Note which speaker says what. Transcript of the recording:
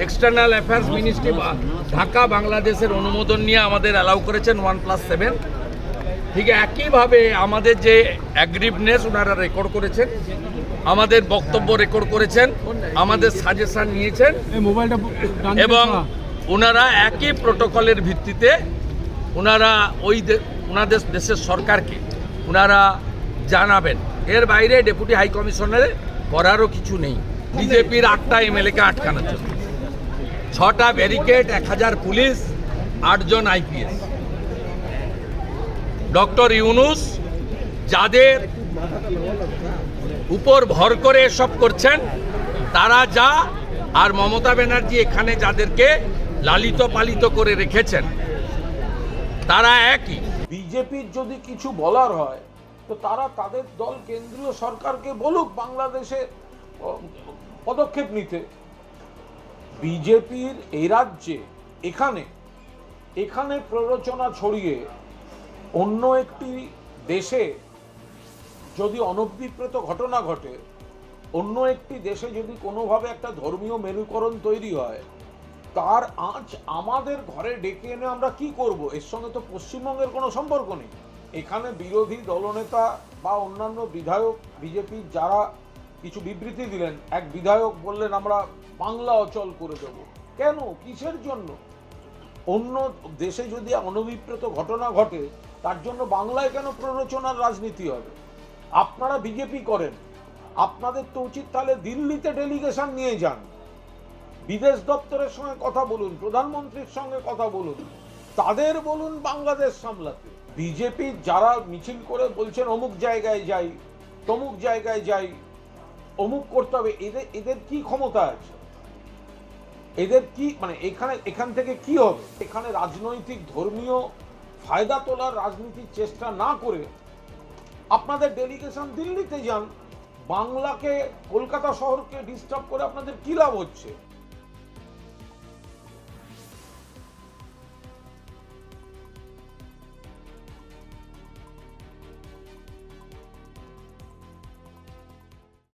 Speaker 1: External affairs ministry Dhaka বাংলাদেশের অনুমোদন নিয়ে আমাদের অ্যালাউ করেছেন ওয়ান প্লাস সেভেন। ঠিক একইভাবে আমাদের যে অ্যাগ্রিভনেস ওনারা রেকর্ড করেছেন আমাদের বক্তব্য রেকর্ড করেছেন আমাদের সাজেশন নিয়েছেন এবং ওনারা একই প্রোটোকলের ভিত্তিতে ওনারা ওই দে- ওনাদের দেশের সরকারকে ওনারা জানাবেন। এর বাইরে ডেপুটি হাই কমিশনারে করারও কিছু নেই। বিজেপির আটটা এমএলএকে আটকানোর জন্য। ছটা ব্যারিকেড, এক হাজার পুলিশ, আটজন আইপিএস। ডক্টর ইউনুস যাদের উপর ভর করে এসব করছেন, তারা যা আর মমতা ব্যানার্জি এখানে যাদেরকে লালিত পালিত করে রেখেছেন, তারা একই।
Speaker 2: বিজেপির যদি কিছু বলার হয়, তো তারা তাদের দল কেন্দ্রীয় সরকারকে বলুক, বাংলাদেশে পদক্ষেপ নিতে। বিজেপির এই রাজ্যে এখানে এখানে প্ররোচনা ছড়িয়ে অন্য একটি দেশে যদি অনভিপ্রেত ঘটনা ঘটে, অন্য একটি দেশে যদি কোনোভাবে একটা ধর্মীয় মেরুকরণ তৈরি হয়, তার আঁচ আমাদের ঘরে ডেকে এনে আমরা কি করব? এর সঙ্গে তো পশ্চিমবঙ্গের কোনো সম্পর্ক নেই। এখানে বিরোধী দলনেতা বা অন্যান্য বিধায়ক, বিজেপির যারা কিছু বিবৃতি দিলেন। এক বিধায়ক বললেন, আমরা বাংলা অচল করে দেব। কেন? কিসের জন্য? অন্য দেশে যদি অনভিপ্রেত ঘটনা ঘটে, তার জন্য বাংলায় কেন প্ররোচনার রাজনীতি হবে? আপনারা বিজেপি করেন। আপনাদের তো উচিত তাহলে দিল্লিতে ডেলিগেশন নিয়ে যান। বিদেশ দপ্তরের সঙ্গে কথা বলুন, প্রধানমন্ত্রীর সঙ্গে কথা বলুন। তাদের বলুন বাংলাদেশ সামলাতে। বিজেপি যারা মিছিল করে বলছেন, অমুক জায়গায় যাই, তমুক জায়গায় যাই। অমুক করতে হবে, এদের এদের কি ক্ষমতা আছে? এদের কি মানে এখানে, এখান থেকে কি হবে? এখানে রাজনৈতিক, ধর্মীয় ফায়দা তোলার রাজনীতির চেষ্টা না করে আপনাদের ডেলিগেশন দিল্লিতে যান, বাংলাকে, কলকাতা শহরকে ডিস্টার্ব করে আপনাদের কি লাভ হচ্ছে?